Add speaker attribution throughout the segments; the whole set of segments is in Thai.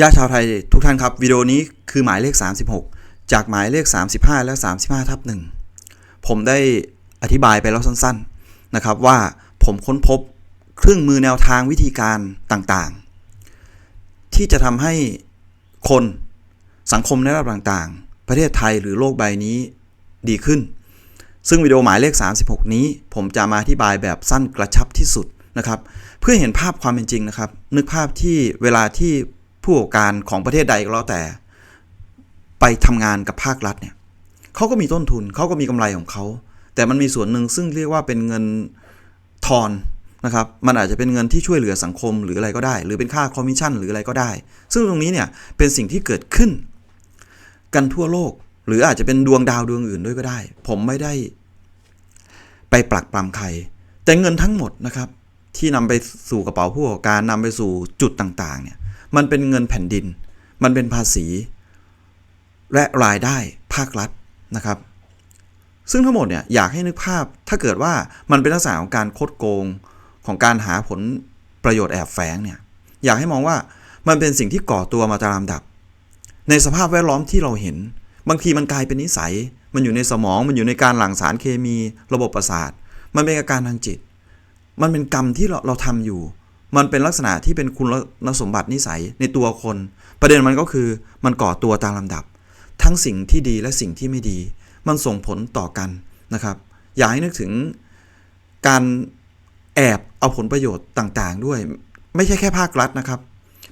Speaker 1: ญาติชาวไทยทุกท่านครับ วิดีโอนี้คือหมายเลข 36 จากหมายเลข 35 และ 35 ทับหนึ่งผมได้อธิบายไปแล้วสั้นๆนะครับว่าผมค้นพบเครื่องมือแนวทางวิธีการต่างๆ ที่จะทำให้คนสังคมในระดับต่างๆ ประเทศไทยหรือโลกใบนี้ดีขึ้น ซึ่งวิดีโอหมายเลข 36 นี้ ผมจะมาอธิบายแบบสั้นกระชับที่สุดนะครับ เพื่อเห็นภาพความเป็นจริงนะครับ นึกภาพที่เวลาที่ ผู้ประกอบการของประเทศใดก็แล้วแต่ ไปทำงานกับภาครัฐเนี่ยเขาก็มีต้นทุนเขาก็มีกำไรของเขา แต่มันมีส่วนหนึ่งซึ่งเรียกว่าเป็นเงินทอนนะครับ มันอาจจะเป็นเงินที่ช่วยเหลือสังคมหรืออะไรก็ได้ หรือเป็นค่าคอมมิชชั่นหรืออะไรก็ได้ ซึ่งตรงนี้เนี่ยเป็นสิ่งที่เกิดขึ้น กันทั่วโลก หรืออาจจะเป็นดวงดาวดวงอื่นด้วยก็ได้ ผมไม่ได้ ไปปลักปลำใคร แต่เงินทั้งหมดนะครับ ที่นำไปสู่กระเป๋าผู้ประกอบการนำไปสู่จุดต่างๆ เนี่ย มันเป็นเงินแผ่นดิน มันเป็นภาษี และรายได้ภาครัฐนะครับ ซึ่งทั้งหมดเนี่ยอยากให้นึกภาพถ้าเกิดว่ามันเป็นลักษณะของการคดโกงของการหาผลประโยชน์แอบแฝงเนี่ยอยากให้มองว่ามันเป็นสิ่งที่ก่อตัวมาตามลำดับ ในสภาพแวดล้อมที่เราเห็น บางทีมันกลายเป็นนิสัย มันอยู่ในสมองมันอยู่ในการหลั่งสารเคมี ระบบประสาท มันเป็นอาการทางจิต มันเป็นกรรมที่เราเราทำอยู่ มันเป็นลักษณะที่เป็นคุณสมบัตินิสัยในตัวคน ประเด็นมันก็คือมันก่อตัวตามลำดับ ทั้งสิ่งที่ดีและสิ่งที่ไม่ดี มันส่งผลต่อกันนะครับ อยากให้นึกถึงการแอบเอาผลประโยชน์ต่างๆ ด้วย ไม่ใช่แค่ภาครัฐนะครับ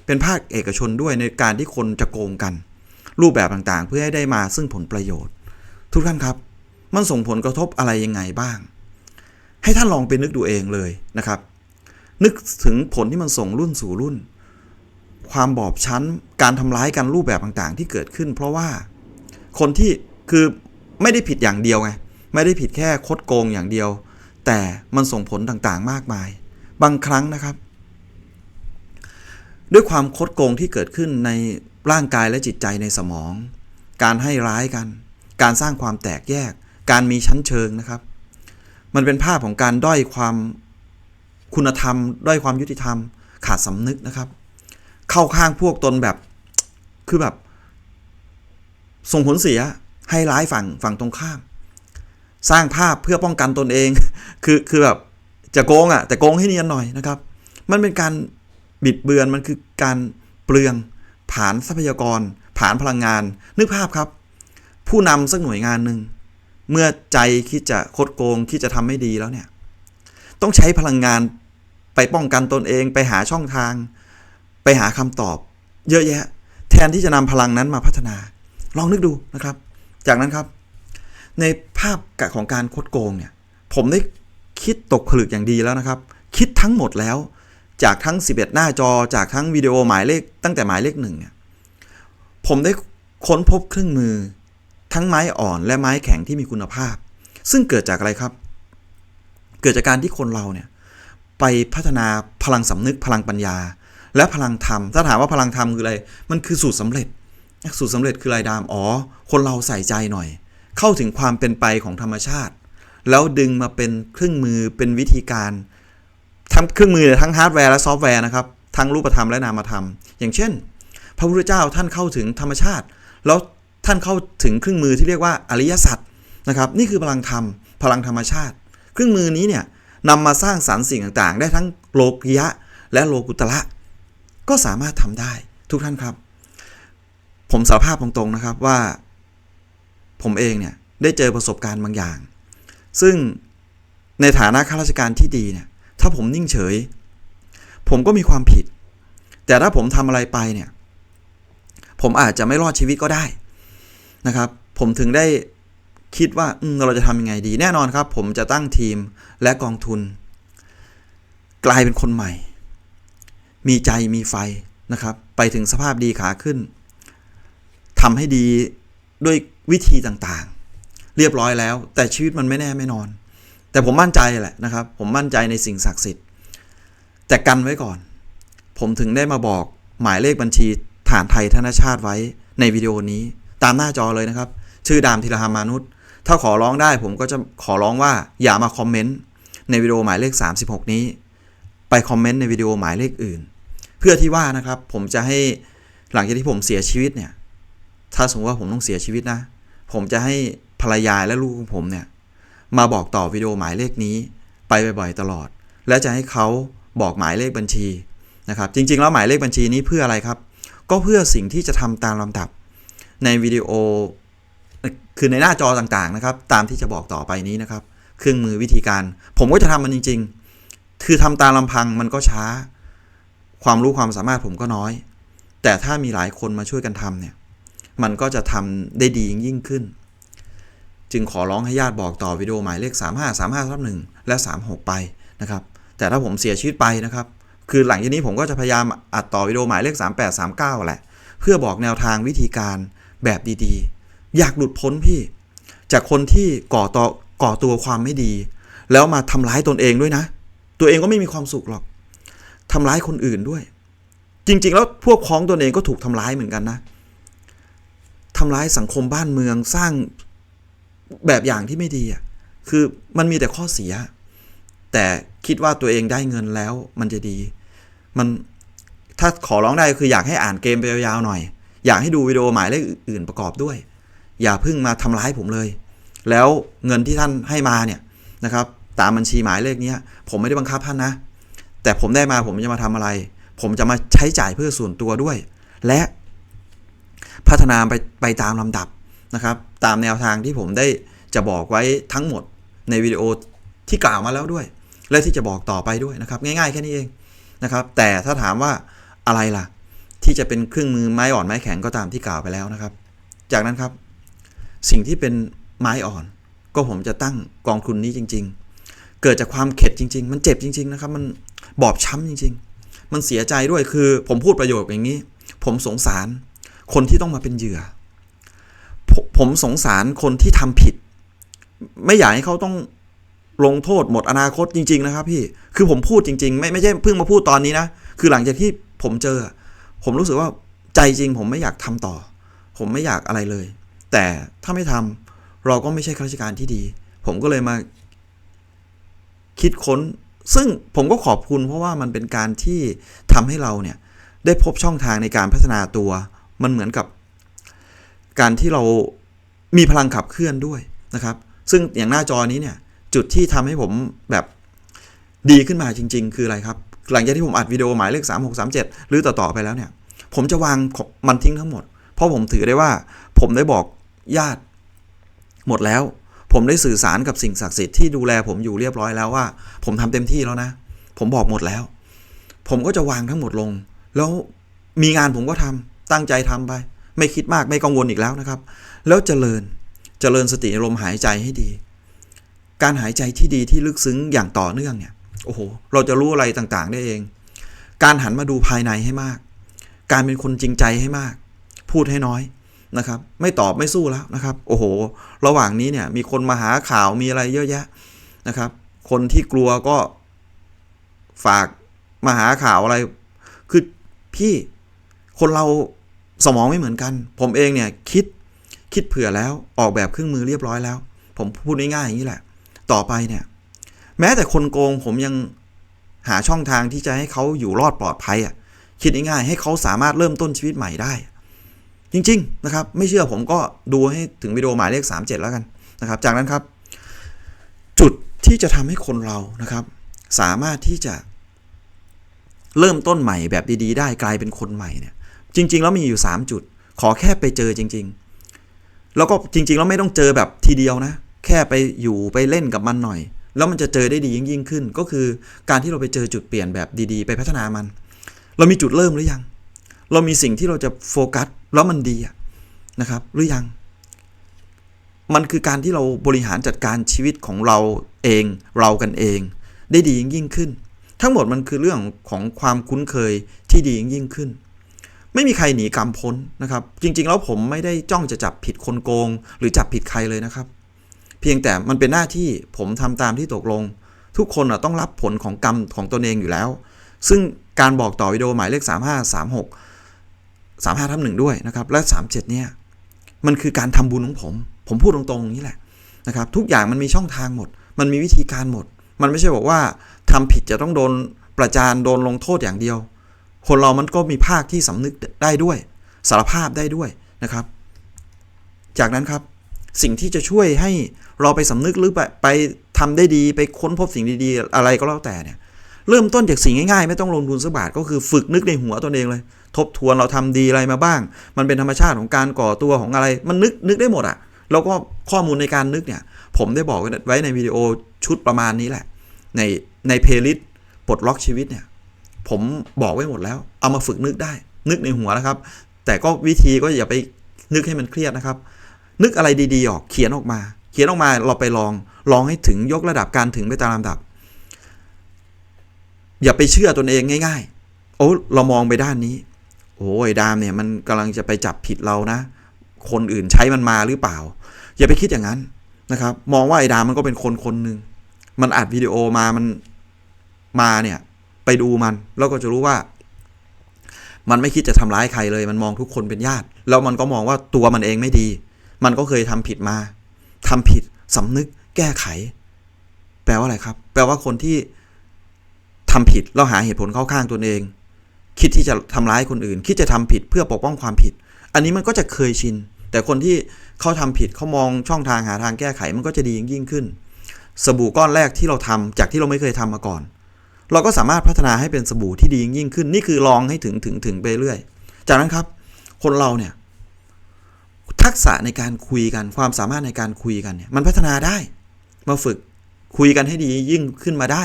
Speaker 1: เป็นภาคเอกชนด้วยในการที่คนจะโกงกัน รูปแบบต่างๆ เพื่อให้ได้มาซึ่งผลประโยชน์ ทุกท่านครับ มันส่งผลกระทบอะไรยังไงบ้าง ให้ท่านลองไปนึกดูเองเลยนะครับ นึกถึงผลที่มันส่งรุ่นสู่รุ่น ความบอบช้ำการทำร้ายกันรูปแบบต่างๆ ที่เกิดขึ้น เพราะว่าคนที่คือไม่ได้ผิดอย่างเดียวไงไม่ได้ผิดแค่คดโกงอย่างเดียว แต่มันส่งผลต่างๆ มากมาย บางครั้งนะครับ ด้วยความคดโกงที่เกิดขึ้นในร่างกายและจิตใจในสมอง การให้ร้ายกัน การสร้างความแตกแยก การมีชั้นเชิงนะครับ มันเป็นภาพของการด้อยความ คุณธรรม ด้อยความยุติธรรม ขาดสำนึกนะครับ เข้าข้างพวกตนแบบ คือแบบ ส่งผลเสียให้ร้ายฝั่งฝั่งตรงข้าม สร้างภาพเพื่อป้องกันตนเอง คือคือแบบจะโกงอะ่ะ แต่โกงให้เนียนหน่อยนะครับ มันเป็นการบิดเบือนมันคือการเปลืองผานทรัพยากร ผานพลังงาน นึกภาพครับ ผู้นำสักหน่วยงานหนึ่งเมื่อใจคิดจะคดโกงคิดจะทำไม่ดีแล้วเนี่ย ต้องใช้พลังงานไปป้องกันตนเอง ไปหาช่องทาง ไปหาคำตอบ เยอะแยะ แทนที่จะนำพลังนั้นมาพัฒนา ลองนึกดูนะครับ จากนั้นครับ ในภาพของการคดโกงเนี่ย ผมได้คิดตกผลึกอย่างดีแล้วนะครับ คิดทั้งหมดแล้ว จากทั้ง 11 หน้าจอจากทั้งวิดีโอหมายเลขตั้งแต่หมายเลขหนึ่งเนี่ยผมได้ค้นพบเครื่องมือ ทั้งไม้อ่อนและไม้แข็งที่มีคุณภาพ ซึ่งเกิดจากอะไรครับ เกิดจากการที่คนเราเนี่ยไปพัฒนาพลังสำนึกพลังปัญญา และพลังธรรม ถ้าถามว่าพลังธรรมคืออะไร มันคือสูตรสาเร็จ สูตรสำเร็จคืออะไรดาม อ๋อ คนเราใส่ใจหน่อย เข้าถึงความเป็นไปของธรรมชาติ แล้วดึงมาเป็นเครื่องมือเป็นวิธีการทั้งเครื่องมือทั้งฮาร์ดแวร์และซอฟต์แวร์นะครับ ทั้งรูปธรรมและนามธรรม อย่างเช่น พระพุทธเจ้าท่านเข้าถึงธรรมชาติ แล้วท่านเข้าถึงเครื่องมือที่เรียกว่าอริยสัจนะครับ นี่คือพลังธรรม พลังธรรมชาติ เครื่องมือนี้เนี่ยนำมาสร้างสารรค์สิ่งต่างๆ ได้ทั้งโลกิยะและโลกุตระก็สามารถทำได้ทุกท่านครับ ผมสารภาพตรงๆนะครับว่า ผมเองเนี่ยได้เจอประสบการณ์บางอย่าง ซึ่งในฐานะข้าราชการที่ดีเนี่ยถ้าผมนิ่งเฉย ผมก็มีความผิด แต่ถ้าผมทำอะไรไปเนี่ยผมอาจจะไม่รอดชีวิตก็ได้นะครับ ผมถึงได้ คิดว่าเราจะทำยังไงดี แน่นอนครับ ผมจะตั้งทีมและกองทุน กลายเป็นคนใหม่ มีใจมีไฟนะครับ ไปถึงสภาพดีขาขึ้นทำให้ดีด้วยวิธีต่างๆ เรียบร้อยแล้ว แต่ชีวิตมันไม่แน่ไม่นอน แต่ผมมั่นใจแหละนะครับ ผมมั่นใจในสิ่งศักดิ์สิทธิ์ แต่กันไว้ก่อน ผมถึงได้มาบอกหมายเลขบัญชีฐานไทยธนชาติไว้ในวิดีโอนี้ ตามหน้าจอเลยนะครับ ชื่อดามธีรหามานุษย์ ถ้าขอร้องได้ผมก็จะขอร้องว่าอย่ามาคอมเมนต์ในวิดีโอหมายเลข 36 นี้ ไปคอมเมนต์ในวิดีโอหมายเลขอื่น เพื่อที่ว่านะครับผมจะให้หลังจากที่ผมเสียชีวิตเนี่ยถ้าสมมติว่าผมต้องเสียชีวิตนะ ผมจะให้ภรรยาและลูกของผมเนี่ยมาบอกต่อวิดีโอหมายเลขนี้ ไปบ่อยๆตลอด และจะให้เขาบอกหมายเลขบัญชีนะครับจริงๆแล้วหมายเลขบัญชีนี้เพื่ออะไรครับ ก็เพื่อสิ่งที่จะทำตามลำดับในวิดีโอ คือในหน้าจอต่างๆนะครับ ตามที่จะบอกต่อไปนี้นะครับ เครื่องมือวิธีการ ผมก็จะทำมันจริง ๆ คือทำตามลำพังมันก็ช้า ความรู้ความสามารถผมก็น้อย แต่ถ้ามีหลายคนมาช่วยกันทำเนี่ย มันก็จะทำได้ดียิ่งขึ้น จึงขอร้องให้ญาติบอกต่อวิดีโอหมายเลข 35 35ทับ1และ 36 ไปนะครับ แต่ถ้าผมเสียชีวิตไปนะครับ คือหลังจากนี้ผมก็จะพยายามอัดต่อวิดีโอหมายเลข 38 39 แหละ เพื่อบอกแนวทางวิธีการแบบดีๆ อยากหลุดพ้นพี่ จากคนที่ก่อต่อก่อตัวความไม่ดี แล้วมาทำร้ายตนเองด้วยนะ ตัวเองก็ไม่มีความสุขหรอกทำร้ายคนอื่นด้วย จริง ๆ แล้วพวกพ้องตนเองก็ถูกทำร้ายเหมือนกันนะทำร้ายสังคมบ้านเมืองสร้างแบบอย่างที่ไม่ดีอะคือมันมีแต่ข้อเสีย แต่คิดว่าตัวเองได้เงินแล้วมันจะดี มันถ้าขอร้องได้คืออยากให้อ่านเกมไปยาวๆหน่อย อยากให้ดูวิดีโอหมายเลขอื่นประกอบด้วย อย่าเพิ่งมาทำร้ายผมเลย แล้วเงินที่ท่านให้มาเนี่ยนะครับ ตามบัญชีหมายเลขนี้ผมไม่ได้บังคับท่านนะ แต่ผมได้มาผมจะมาทำอะไร ผมจะมาใช้จ่ายเพื่อส่วนตัวด้วย และพัฒนาไปไปตามลำดับนะครับ ตามแนวทางที่ผมได้จะบอกไว้ทั้งหมดในวิดีโอที่กล่าวมาแล้วด้วย และที่จะบอกต่อไปด้วยนะครับ ง่ายๆแค่นี้เองนะครับ แต่ถ้าถามว่าอะไรล่ะ ที่จะเป็นเครื่องมือไม้อ่อนไม้แข็งก็ตามที่กล่าวไปแล้วนะครับ จากนั้นครับ สิ่งที่เป็นไม้อ่อน ก็ผมจะตั้งกองทุนนี้จริง ๆ เกิดจากความเข็ดจริง ๆ มันเจ็บจริง ๆ นะครับ มันบอบช้ำจริง ๆ มันเสียใจด้วยคือผมพูดประโยคอย่างนี้ ผมสงสารคนที่ต้องมาเป็นเหยื่อผมผมสงสารคนที่ทำผิด ไม่อยากให้เขาต้องลงโทษหมดอนาคตจริง ๆ นะครับ พี่คือผมพูดจริง ๆ ไม่ไม่ใช่เพิ่งมาพูดตอนนี้นะคือหลังจากที่ผมเจอ ผมรู้สึกว่าใจจริง ผมไม่อยากทำต่อ ผมไม่อยากอะไรเลย แต่ถ้าไม่ทำเราก็ไม่ใช่ข้าราชการที่ดี ผมก็เลยมาคิดค้น ซึ่งผมก็ขอบคุณเพราะว่ามันเป็นการที่ทำให้เราเนี่ย ได้พบช่องทางในการพัฒนาตัว มันเหมือนกับ การที่เรามีพลังขับเคลื่อนด้วยนะครับ ซึ่งอย่างหน้าจอนี้เนี่ย จุดที่ทำให้ผมแบบดีขึ้นมาจริง ๆ คืออะไรครับ หลังจากที่ผมอัดวิดีโอหมายเลข 3 6 3 7 หรือต่อ ๆ ไปแล้วเนี่ย ผมจะวางมันทิ้งทั้งหมด เพราะผมถือได้ว่า ผมได้บอก ญาติ หมดแล้ว ผมได้สื่อสารกับสิ่งศักดิ์สิทธิ์ที่ดูแลผมอยู่เรียบร้อยแล้วว่า ผมทำเต็มที่แล้วนะ ผมบอกหมดแล้ว ผมก็จะวางทั้งหมดลง แล้วมีงานผมก็ทำตั้งใจทำไป ไม่คิดมากไม่กังวลอีกแล้วนะครับ แล้วเจริญเจริญสติลมหายใจให้ดี การหายใจที่ดีที่ลึกซึ้งอย่างต่อเนื่องเนี่ยโอ้โห เราจะรู้อะไรต่างๆ ได้เอง การหันมาดูภายในให้มาก การเป็นคนจริงใจให้มาก พูดให้น้อย นะครับไม่ตอบไม่สู้แล้วนะครับ โอ้โห ระหว่างนี้เนี่ยมีคนมาหาข่าวมีอะไรเยอะแยะนะครับ คนที่กลัวก็ฝากมาหาข่าวอะไร คือพี่คนเราสมองไม่เหมือนกัน ผมเองเนี่ยคิดคิดเผื่อแล้วออกแบบเครื่องมือเรียบร้อยแล้ว ผมพูดง่ายๆอย่างนี้แหละ ต่อไปเนี่ย แม้แต่คนโกงผมยังหาช่องทางที่จะให้เขาอยู่รอดปลอดภัยอะคิดง่ายๆให้เขาสามารถเริ่มต้นชีวิตใหม่ได้ จริง ๆ นะครับ ไม่เชื่อผมก็ดูให้ถึงวิดีโอหมายเลข 37 แล้วกันนะครับ จากนั้นครับ จุดที่จะทำให้คนเรานะครับ สามารถที่จะเริ่มต้นใหม่แบบดีๆ ได้กลายเป็นคนใหม่เนี่ย จริง ๆ แล้วมีอยู่ 3 จุด ขอแค่ไปเจอจริง ๆ แล้วก็จริง ๆ แล้วไม่ต้องเจอแบบทีเดียวนะ แค่ไปอยู่ไปเล่นกับมันหน่อย แล้วมันจะเจอได้ดียิ่งยิ่งขึ้น ก็คือการที่เราไปเจอจุดเปลี่ยนแบบดีๆ ไปพัฒนามัน เรามีจุดเริ่มหรือยัง เรามีสิ่งที่เราจะโฟกัสแล้วมันดีนะครับ หรือยัง มันคือการที่เราบริหารจัดการชีวิตของเราเองเรากันเอง ได้ดียิ่งยิ่งขึ้น ทั้งหมดมันคือเรื่องของความคุ้นเคยที่ดียิ่งยิ่งขึ้น ไม่มีใครหนีกรรมพ้นนะครับ จริง ๆ แล้วผมไม่ได้จ้องจะจับผิดคนโกง หรือจับผิดใครเลยนะครับ เพียงแต่มันเป็นหน้าที่ผมทำตามที่ตกลง ทุกคนต้องรับผลของกรรมของตนเองอยู่แล้ว ซึ่งการบอกต่อวิดีโอหมายเลข 35 36 35ทับหนึ่งด้วยนะครับ และ 37 เนี่ย มันคือการทำบุญของผม ผมพูดตรงๆอย่างนี้แหละนะครับ ทุกอย่างมันมีช่องทางหมด มันมีวิธีการหมด มันไม่ใช่บอกว่าทำผิดจะต้องโดนประจานโดนลงโทษอย่างเดียว คนเรามันก็มีภาคที่สำนึกได้ด้วยสารภาพได้ด้วยนะครับ จากนั้นครับสิ่งที่จะช่วยให้เราไปสำนึกหรือไปไปทำได้ดีไปค้นพบสิ่งดีๆ อะไรก็แล้วแต่เนี่ย เริ่มต้นจากสิ่งง่ายๆ ไม่ต้องลงทุนสักบาทก็คือฝึกนึกในหัวตนเองเลย ทบทวนเราทำดีอะไรมาบ้าง มันเป็นธรรมชาติของการก่อตัวของอะไร มันนึกนึกได้หมดอะแล้วก็ข้อมูลในการนึกเนี่ย ผมได้บอกไว้ในวิดีโอชุดประมาณนี้แหละ ในในเพลย์ลิสต์ปลดล็อกชีวิตเนี่ย ผมบอกไว้หมดแล้ว เอามาฝึกนึกได้ นึกในหัวนะครับ แต่ก็วิธีก็อย่าไปนึกให้มันเครียดนะครับ นึกอะไรดีๆออกเขียนออกมา เขียนออกมาเราไปลองลองให้ถึงยกระดับการถึงไปตามลำดับ อย่าไปเชื่อตนเองง่าย ๆ โอ้เรามองไปด้านนี้ โอ้ยดามเนี่ยมันกำลังจะไปจับผิดเรานะ คนอื่นใช้มันมาหรือเปล่า อย่าไปคิดอย่างนั้นนะครับ มองว่าไอ้ดามมันก็เป็นคนคนหนึ่งมันอัดวิดีโอมามันมาเนี่ย ไปดูมันแล้วก็จะรู้ว่า มันไม่คิดจะทำร้ายใครเลย มันมองทุกคนเป็นญาติ แล้วมันก็มองว่าตัวมันเองไม่ดี มันก็เคยทำผิดมาทำผิดสำนึกแก้ไข แปลว่าอะไรครับ แปลว่าคนที่ทำผิดแล้วหาเหตุผลเข้าข้างตัวเอง คิดที่จะทำร้ายคนอื่น คิดจะทำผิดเพื่อปกป้องความผิด อันนี้มันก็จะเคยชิน แต่คนที่เขาทำผิดเขามองช่องทางหาทางแก้ไขมันก็จะดียิ่งขึ้น สบู่ก้อนแรกที่เราทำจากที่เราไม่เคยทำมาก่อน เราก็สามารถพัฒนาให้เป็นสบู่ที่ดียิ่งขึ้น นี่คือลองให้ถึงถึงถึงไปเรื่อย จากนั้นครับ คนเราเนี่ยทักษะในการคุยกันความสามารถในการคุยกันเนี่ยมันพัฒนาได้ มาฝึกคุยกันให้ดียิ่งขึ้นมาได้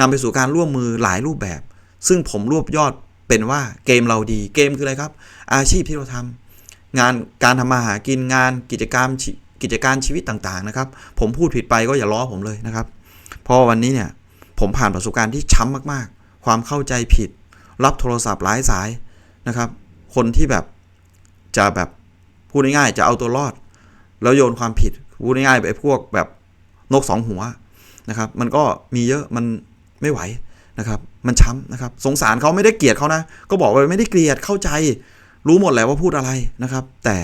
Speaker 1: นำไปสู่การร่วมมือหลายรูปแบบ ซึ่งผมรวบยอด เป็นว่าเกมเราดีเกมคืออะไรครับ อาชีพที่เราทำงานการทำมาหากินงานกิจกรรมกิจการชีวิตต่างๆนะครับ ผมพูดผิดไปก็อย่าล้อผมเลยนะครับ เพราะวันนี้เนี่ยผมผ่านประสบการณ์ที่ช้ำมากๆ ความเข้าใจผิด รับโทรศัพท์หลายสายนะครับ คนที่แบบจะแบบพูดง่ายๆจะเอาตัวรอด แล้วโยนความผิดพูดง่ายๆไปพวกแบบนกสองหัวนะครับ มันก็มีเยอะมันไม่ไหวนะครับมันช้ำนะครับ สงสารเขาไม่ได้เกลียดเขานะ ก็บอกว่าไม่ได้เกลียดเข้าใจ รู้หมดแหละว่าพูดอะไรนะครับ แต่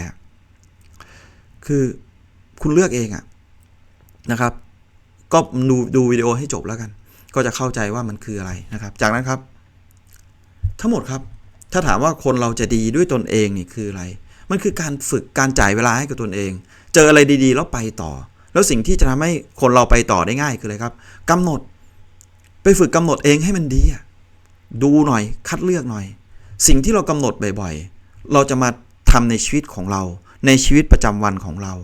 Speaker 1: คือคุณเลือกเองอะนะครับ ก็ดูดูวิดีโอให้จบแล้วกัน ก็จะเข้าใจว่ามันคืออะไรนะครับ จากนั้นครับ ทั้งหมดครับ ถ้าถามว่าคนเราจะดีด้วยตนเองนี่คืออะไร มันคือการฝึกการจ่ายเวลาให้กับตนเอง เจออะไรดีๆ แล้วไปต่อ แล้วสิ่งที่จะทำให้คนเราไปต่อได้ง่ายคืออะไรครับกำหนด ไปฝึกกำหนดเองให้มันดีอะดูหน่อยคัดเลือกหน่อย สิ่งที่เรากำหนดบ่อยๆ เราจะมาทำในชีวิตของเรา ในชีวิตประจำวันของเรา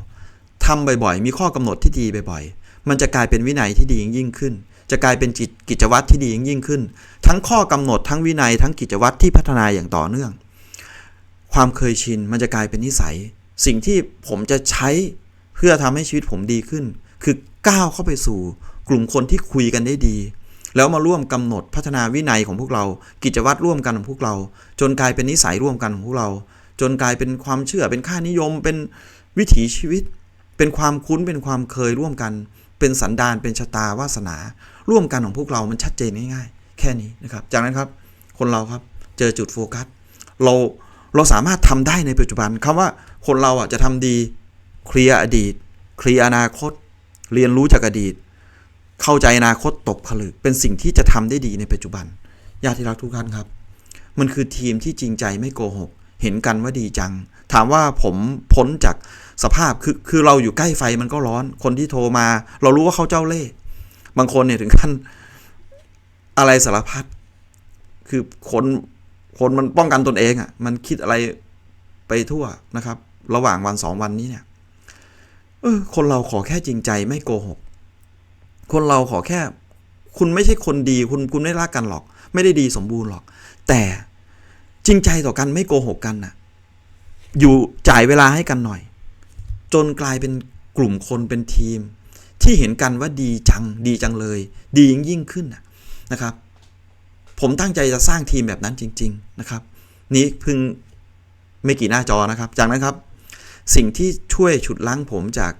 Speaker 1: ทำบ่อยๆ มีข้อกำหนดที่ดีบ่อยๆ มันจะกลายเป็นวินัยที่ดียิ่งขึ้น จะกลายเป็นจิตกิจวัตรที่ดียิ่งขึ้น ทั้งข้อกำหนดทั้งวินัยทั้งกิจวัตรที่พัฒนาอย่างต่อเนื่อง ความเคยชินมันจะกลายเป็นนิสัย สิ่งที่ผมจะใช้เพื่อทำให้ชีวิตผมดีขึ้น คือก้าวเข้าไปสู่กลุ่มคนที่คุยกันได้ดี แล้วมาร่วมกำหนดพัฒนาวินัยของพวกเรา กิจวัตรร่วมกันของพวกเรา จนกลายเป็นนิสัยร่วมกันของพวกเรา จนกลายเป็นความเชื่อเป็นค่านิยม เป็นวิถีชีวิต เป็นความคุ้นเป็นความเคยร่วมกัน เป็นสันดานเป็นชะตาวาสนา ร่วมกันของพวกเรามันชัดเจนง่ายๆ แค่นี้นะครับ จากนั้นครับคนเราครับเจอจุดโฟกัสเราเราสามารถทำได้ในปัจจุบันคำว่าคนเราอะจะทำดีเคลียร์อดีตเคลียร์อนาคต เรียนรู้จากอดีต เข้าใจอนาคตตกผลึก เป็นสิ่งที่จะทำได้ดีในปัจจุบันญาติที่รักทุกท่านครับ มันคือทีมที่จริงใจไม่โกหก เห็นกันว่าดีจัง ถามว่าผมพ้นจากสภาพคือคือเราอยู่ใกล้ไฟมันก็ร้อน คนที่โทรมา เรารู้ว่าเขาเจ้าเล่ห์บางคนเนี่ยถึงขั้นอะไรสารพัดคือคนคนมันป้องกันตนเองอะ่ะ มันคิดอะไรไปทั่วนะครับ ระหว่างวันสองวันนี้เนี่ยเออคนเราขอแค่จริงใจไม่โกหก คนเราขอแค่ คุณไม่ใช่คนดี คุณคุณไม่รักกันหรอก ไม่ได้ดีสมบูรณ์หรอก แต่จริงใจต่อกันไม่โกหกกันน่ะ อยู่จ่ายเวลาให้กันหน่อย จนกลายเป็นกลุ่มคนเป็นทีม ที่เห็นกันว่าดีจังดีจังเลย ดียิ่งยิ่งขึ้นนะนะครับ ผมตั้งใจจะสร้างทีมแบบนั้นจริง ๆนะครับ นี้เพิ่งไม่กี่หน้าจอนะครับ จากนั้นครับ สิ่งที่ช่วยฉุดล้างผมจาก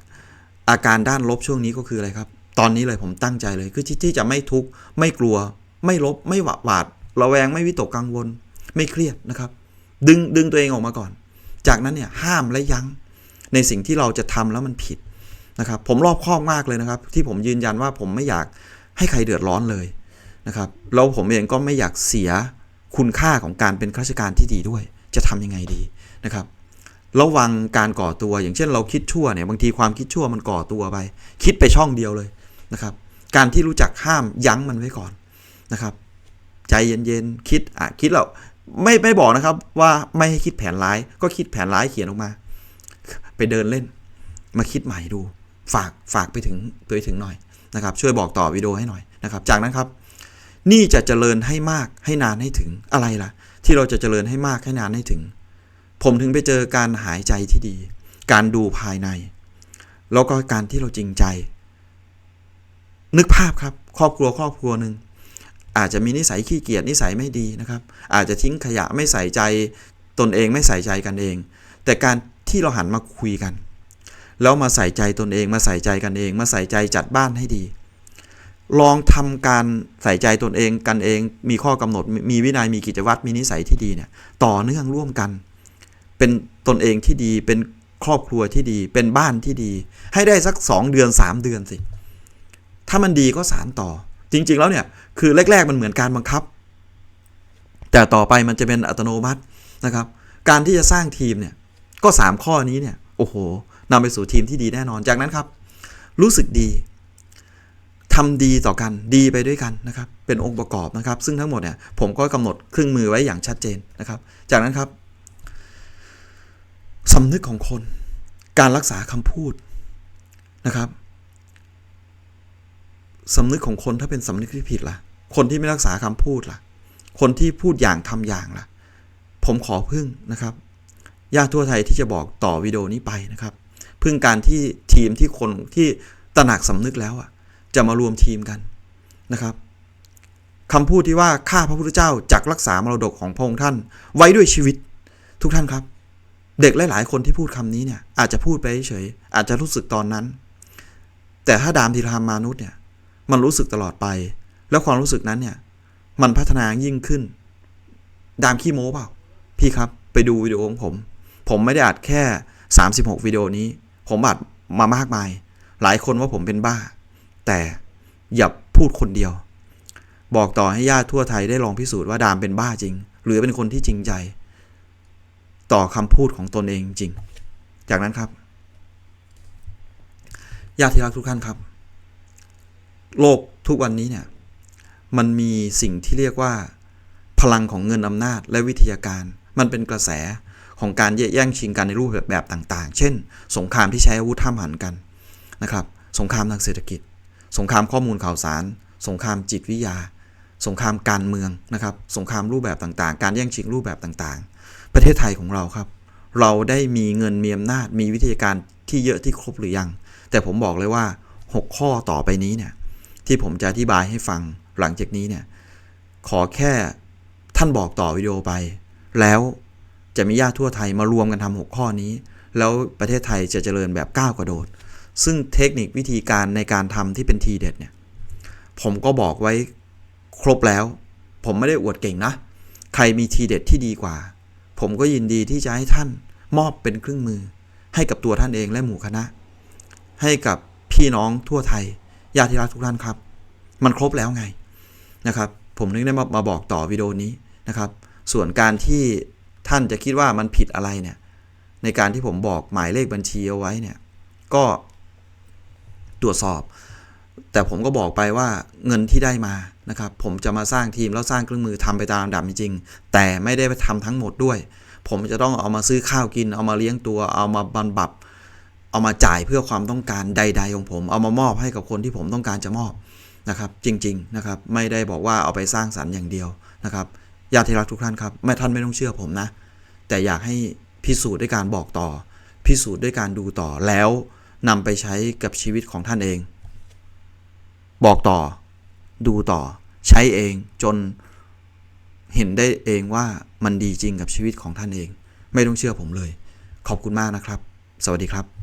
Speaker 1: อาการด้านลบช่วงนี้ก็คืออะไรครับ ตอนนี้เลยผมตั้งใจเลยคือที่ที่จะไม่ทุกข์ไม่กลัว ไม่ลบไม่หวาดหวาดระแวงไม่วิตกกังวล ไม่เครียดนะครับ ดึงดึงตัวเองออกมาก่อน จากนั้นเนี่ยห้ามและยั้งในสิ่งที่เราจะทำแล้วมันผิดนะครับ ผมรอบคอบมากเลยนะครับ ที่ผมยืนยันว่าผมไม่อยากให้ใครเดือดร้อนเลยนะครับแล้วผมเองก็ไม่อยากเสียคุณค่าของการเป็นข้าราชการที่ดีด้วย จะทำยังไงดีนะครับระวังการก่อตัวอย่างเช่นเราคิดชั่วเนี่ยบางทีความคิดชั่วมันก่อตัวไป คิดไปช่องเดียวเลย นะครับ การที่รู้จักห้ามยั้งมันไว้ก่อนนะครับ ใจเย็นๆคิดอะคิดแล้วไม่ไม่บอกนะครับว่าไม่ให้คิดแผนร้าย ก็คิดแผนร้ายเขียนออกมา ไปเดินเล่น มาคิดใหม่ดู ฝากฝากไปถึงไปถึงหน่อยนะครับ ช่วยบอกต่อวิดีโอให้หน่อยนะครับ จากนั้นครับ นี่จะเจริญให้มากให้นานให้ถึงอะไรล่ะ ที่เราจะเจริญให้มากให้นานให้ถึง ผมถึงไปเจอการหายใจที่ดี การดูภายใน แล้วก็การที่เราจริงใจ นึกภาพครับ ครอบครัวครอบครัวหนึ่งอาจจะมีนิสัยขี้เกียจนิสัยไม่ดีนะครับ อาจจะทิ้งขยะไม่ใส่ใจตนเองไม่ใส่ใจกันเอง แต่การที่เราหันมาคุยกัน แล้วมาใส่ใจตนเองมาใส่ใจกันเอง มาใส่ใจจัดบ้านให้ดี ลองทำการใส่ใจตนเองกันเอง มีข้อกำหนดมีวินัยมีกิจวัตรมีนิสัยที่ดีเนี่ยต่อเนื่องร่วมกัน เป็นตนเองที่ดีเป็นครอบครัวที่ดี เป็นบ้านที่ดี ให้ได้สัก 2 เดือน 3 เดือนสิ ถ้ามันดีก็สารต่อ จริง ๆ แล้วเนี่ยคือแรก ๆ มันเหมือนการบังคับ แต่ต่อไปมันจะเป็นอัตโนมัตินะครับ การที่จะสร้างทีมเนี่ยก็ 3 ข้อนี้เนี่ยโอ้โหนำไปสู่ทีมที่ดีแน่นอนจากนั้นครับ รู้สึกดีทำดีต่อกันดีไปด้วยกันนะครับ เป็นองค์ประกอบนะครับ ซึ่งทั้งหมดเนี่ยผมก็กำหนดเครื่องมือไว้อย่างชัดเจนนะครับ จากนั้นครับสำนึกของคน การรักษาคำพูดนะครับ สำนึกของคนถ้าเป็นสำนึกที่ผิดล่ะ คนที่ไม่รักษาคำพูดล่ะ คนที่พูดอย่างทำอย่างล่ะ ผมขอพึ่งนะครับญาติทั่วไทยที่จะบอกต่อวิดีโอนี้ไปนะครับ พึ่งการที่ทีมที่คนที่ตระหนักสำนึกแล้วอะ จะมารวมทีมกันนะครับคำพูดที่ว่าข้าพระพุทธเจ้าจักรักษามรดกของพระองค์ท่าน ไว้ด้วยชีวิตทุกท่านครับ เด็กหลาย ๆ คนที่พูดคำนี้เนี่ยอาจจะพูดไปเฉยอาจจะรู้สึกตอนนั้น แต่ถ้าดามธีรามนุษย์เนี่ย มันรู้สึกตลอดไป แล้วความรู้สึกนั้นเนี่ย มันพัฒนายิ่งขึ้น ดามขี้โม้เปล่า พี่ครับไปดูวิดีโอของผม ผมไม่ได้อัดแค่ 36 วิดีโอนี้ ผมอัดมามากมาย หลายคนว่าผมเป็นบ้า แต่อย่าพูดคนเดียว บอกต่อให้ญาติทั่วไทยได้ลองพิสูจน์ว่าดามเป็นบ้าจริง หรือเป็นคนที่จริงใจ ต่อคำพูดของตนเองจริง จากนั้นครับญาติที่รักทุกท่านครับ โลกทุกวันนี้เนี่ยมันมีสิ่งที่เรียกว่า พลังของเงินอำนาจและวิทยาการ มันเป็นกระแสของการแย่งชิงกันในรูปแบบต่าง ๆ เช่น สงครามที่ใช้อาวุธท่ามหันกันนะครับ สงครามทางเศรษฐกิจ สงครามข้อมูลข่าวสาร สงครามจิตวิทยา สงครามการเมืองนะครับ สงครามรูปแบบต่างๆ การแย่งชิงรูปแบบต่างๆ ประเทศไทยของเราครับ เราได้มีเงินมีอำนาจมีวิทยาการที่เยอะที่ครบหรือยัง แต่ผมบอกเลยว่า 6 ข้อต่อไปนี้เนี่ย ที่ผมจะอธิบายให้ฟังหลังจากนี้เนี่ยขอแค่ท่านบอกต่อวิดีโอไป แล้วจะมีญาติทั่วไทยมารวมกันทำหกข้อนี้ แล้วประเทศไทยจะเจริญแบบก้าวกระโดด ซึ่งเทคนิควิธีการในการทำที่เป็นทีเด็ดเนี่ยผมก็บอกไว้ครบแล้ว ผมไม่ได้อวดเก่งนะ ใครมีทีเด็ดที่ดีกว่า ผมก็ยินดีที่จะให้ท่านมอบเป็นเครื่องมือ ให้กับตัวท่านเองและหมู่คณะ ให้กับพี่น้องทั่วไทย ญาติรักทุกท่านครับ มันครบแล้วไงนะครับ ผมนึกได้มามาบอกต่อวิดีโอนี้นะครับ ส่วนการที่ท่านจะคิดว่ามันผิดอะไรเนี่ย ในการที่ผมบอกหมายเลขบัญชีเอาไว้เนี่ย ก็ตรวจสอบ แต่ผมก็บอกไปว่าเงินที่ได้มานะครับ ผมจะมาสร้างทีมแล้วสร้างเครื่องมือทำไปตามลำดับจริงๆแต่ไม่ได้ไปทำทั้งหมดด้วย ผมจะต้องเอามาซื้อข้าวกิน เอามาเลี้ยงตัว เอามาบำบัด เอามาจ่ายเพื่อความต้องการใด ๆ ของผม เอามามอบให้กับคนที่ผมต้องการจะมอบนะครับ จริง ๆ นะครับ ไม่ได้บอกว่าเอาไปสร้างสรรค์อย่างเดียวนะครับญาติที่รักทุกท่านครับไม่ท่านไม่ต้องเชื่อผมนะ แต่อยากให้พิสูจน์ด้วยการบอกต่อ พิสูจน์ด้วยการดูต่อแล้วนำไปใช้กับชีวิตของท่านเอง บอกต่อ ดูต่อ ใช้เองจนเห็นได้เองว่ามันดีจริงกับชีวิตของท่านเอง ไม่ต้องเชื่อผมเลย ขอบคุณมากนะครับ สวัสดีครับ